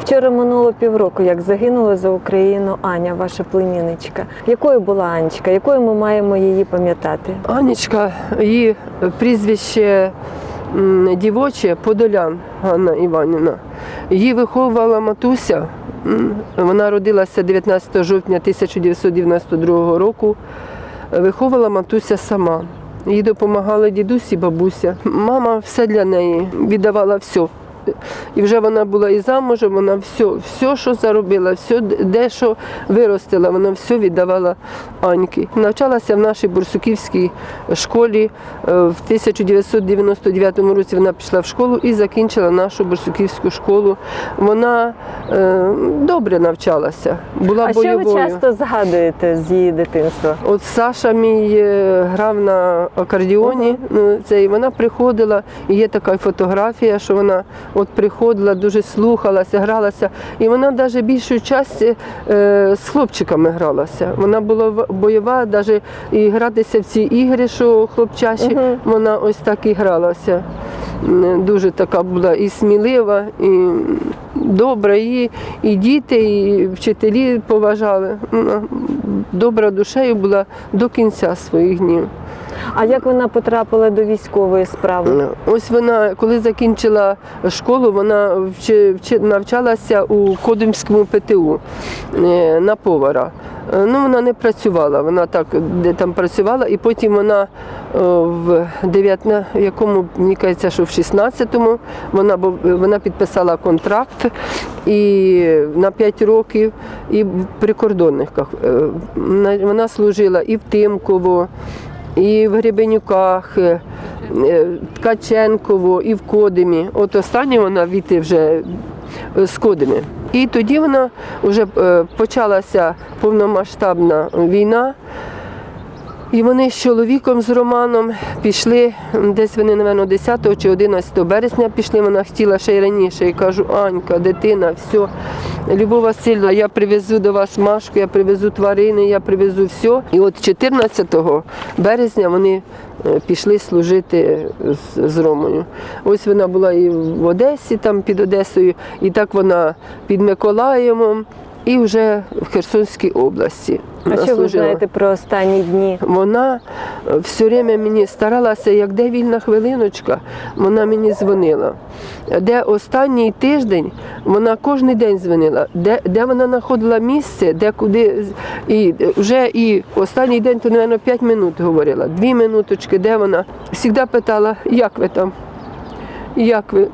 Вчора минуло півроку, як загинула за Україну Аня, ваша племінничка. Якою була Анечка? Якою ми маємо її пам'ятати? Анечка, її прізвище дівоче Подолян Ганна Іванівна. Її виховувала матуся. Вона родилася 19 жовтня 1992 року. Виховувала матуся сама. Їй допомагали дідусь і бабуся. Мама все для неї віддавала все. І вже вона була і замужем, вона все, все, що заробила, все, де що виростила, вона все віддавала Аньки. Навчалася в нашій бурсуківській школі. Е, В 1999 році вона пішла в школу і закінчила нашу бурсуківську школу. Вона е, добре навчалася, була А що ви часто згадуєте з її дитинства? От Саша мій е, грав на акордіоні. Ну, це, і вона приходила, і є така фотографія, що вона от приходила, дуже слухалася, гралася. І вона навіть більшу частину е, з хлопчиками гралася. Вона була бойова, навіть і гратися в ці ігри, що хлопчачі, Мгм. вона ось так і гралася. Дуже така була і смілива, і добра. Її і діти, і вчителі поважали. Добра душею була до кінця своїх днів. А як вона потрапила до військової справи? Ось вона, коли закінчила школу, вона навчалася у Кодимському ПТУ е, на повара. Е, Ну, вона не працювала, вона так де там працювала, і потім вона е, в 19, в якому, мені кажеться, що в 16-му вона, вона підписала контракт і на 5 років і в прикордонниках. Е, Вона служила і в Тимково, і в Гребенюках, е, е, Ткаченково, і в Кодимі. От останнє вона віти вже е, з Кодими. І тоді вона вже почалася повномасштабна війна. І вони з чоловіком з Романом пішли, десь вони, напевно, 10 чи 11 березня пішли, вона хотіла ще й раніше. І кажу, Анька, дитина, все. Любов Васильівна, я привезу до вас Машку, я привезу тварини, я привезу все. І от 14 березня вони е, пішли служити з, з Ромою. Ось вона була і в Одесі, там під Одесою, і так вона під Миколаєвом, і вже в Херсонській області. А що ви знаєте про останні дні? Вона е, все время мені старалася, як де вільна хвилиночка, вона мені дзвонила. Де останній тиждень вона кожен день дзвонила, де, де вона знаходила місце, де куди. І вже і останній день, то, мабуть, 5 минут говорила, 2 минуточки, де вона. Завжди питала, як ви там? Як ви?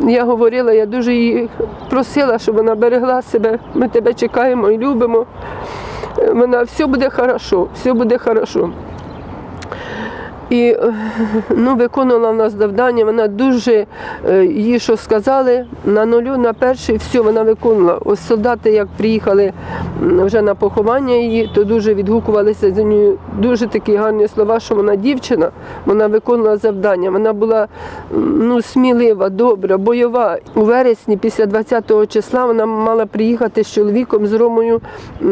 Я говорила, я дуже її просила, щоб вона берегла себе. Ми тебе чекаємо і любимо. Е, Вона все буде хорошо, все буде хорошо. І е, ну, виконувала в нас завдання, вона дуже е, їй, що сказали, на нулю, на перший, все вона виконувала. Ось солдати, як приїхали вже на поховання її, то дуже відгукувалися за нею дуже такі гарні слова, що вона дівчина, вона виконувала завдання. Вона була ну, смілива, добра, бойова. У вересні, після 20-го числа, вона мала приїхати з чоловіком з Ромою е,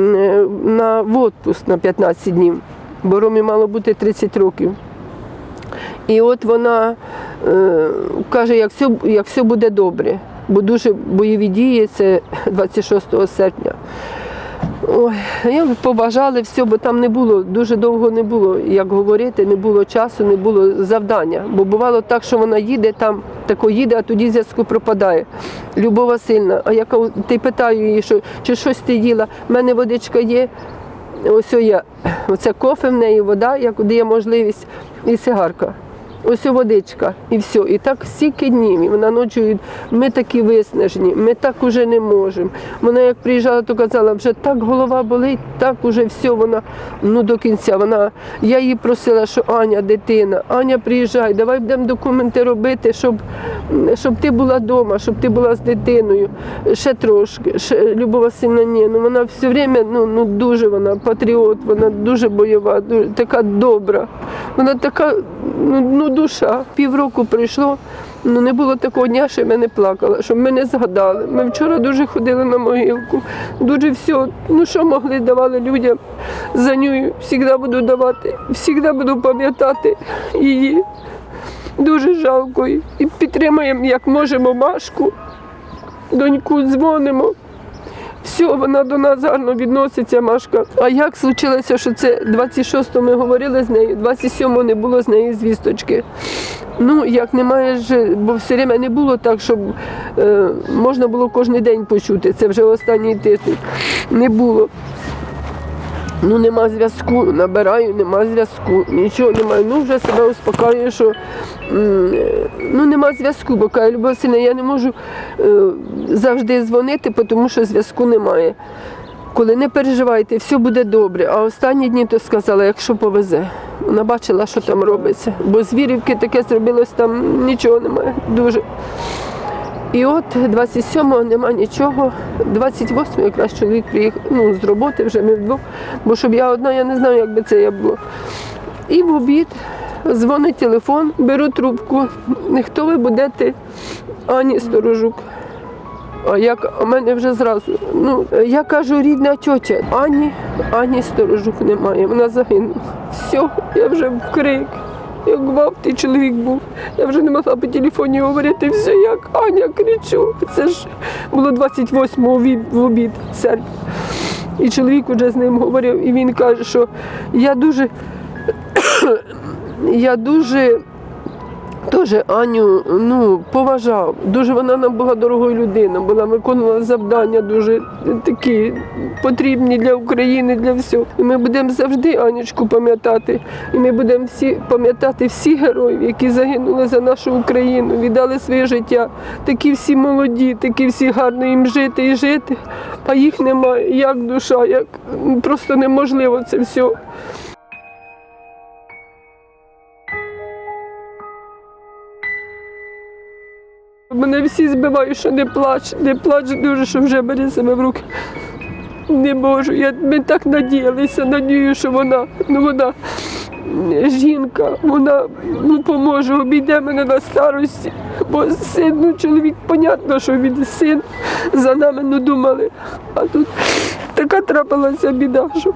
на в отпуск на 15 днів, бо Ромі мало бути 30 років. І от вона е, каже, як все, як все буде добре, бо дуже бойові дії, це 26 серпня. Ой, я побажали все, бо там не було, дуже довго не було, як говорити, не було часу, не було завдання. Бо бувало так, що вона їде, там тако їде, а тоді зв'язку пропадає. Любов Васильівна, а я ти питаю її, що, чи щось ти їла, в мене водичка є. Ось я, оце кофе в неї, вода, як дає можливість, і сигарка. Ось водичка, і все. І так стільки днів. І вона ночою, ми такі виснажені, ми так уже не можемо. Вона як приїжджала, то казала, вже так голова болить, так уже все, вона ну до кінця. Вона, я її просила, що Аня, дитина, Аня, приїжджай, давай будемо документи робити, щоб, щоб ти була вдома, щоб ти була з дитиною. Ще трошки. Ще, Васильівна, ні, ну вона все время, ну, ну дуже вона патріот, вона дуже бойова, дуже, така добра. Вона така ну, ну, душа. Півроку пройшло, ну не було такого дня, що я не плакала, щоб ми не згадали. Ми вчора дуже ходили на могилку, дуже все, ну що могли, давали людям за нею. Завжди буду давати, завжди буду пам'ятати її. Дуже жалко. І підтримуємо, як можемо, Машку. доньку дзвонимо. Все, вона до нас гарно відноситься, Машка. А як случилося, що це 26-го ми говорили з нею, 27-го не було з неї звісточки. Ну, як немає бо все время не було так, щоб е, можна було кожен день почути. Це вже останній тиждень. Не було. Ну, нема зв'язку, набираю, нема зв'язку, нічого немає. Ну, вже себе успокаюю, що ну, нема зв'язку, бо каже, Любов Васильівна, я не можу е, завжди дзвонити, тому що зв'язку немає. Коли не переживайте, все буде добре. А останні дні то сказала, якщо повезе. Вона бачила, що там робиться. Бо з Вірівки таке зробилось, там нічого немає. Дуже. І от 27-го нема нічого. 28-го якраз чоловік приїхав ну, з роботи, вже ми вдвох. Бо щоб я одна, я не знаю, як би це я було. І в обід дзвонить телефон, беру трубку. Хто ви будете? Ані Сторожук. А як у мене вже зразу. Ну, я кажу, рідна тьотя. Ані, Ані Сторожук немає. Вона загинула. Все, я вже в крик. Як гвалтий чоловік був. Я вже не могла по телефоні говорити все, як Аня кричу. Це ж було 28-го в обід- серпня. І чоловік вже з ним говорив, і він каже, що я дуже, я дуже Теж Аню ну, поважав. Дуже вона нам була дорогою людиною, була виконувала завдання дуже такі потрібні для України, для всього. І ми будемо завжди Анічку пам'ятати. І ми будемо всі пам'ятати всіх героїв, які загинули за нашу Україну, віддали своє життя. Такі всі молоді, такі всі гарно їм жити і жити, а їх немає. Як душа, як просто неможливо це все. Мене всі збивають, що не плач, не плач дуже, що вже бери себе в руки. Не можу. Я, ми так надіялися, надію, що вона, ну вона жінка, вона ну, поможе, обійде мене на старості. Бо син, ну чоловік, понятно, що він син за нами ну, думали. А тут така трапилася біда, що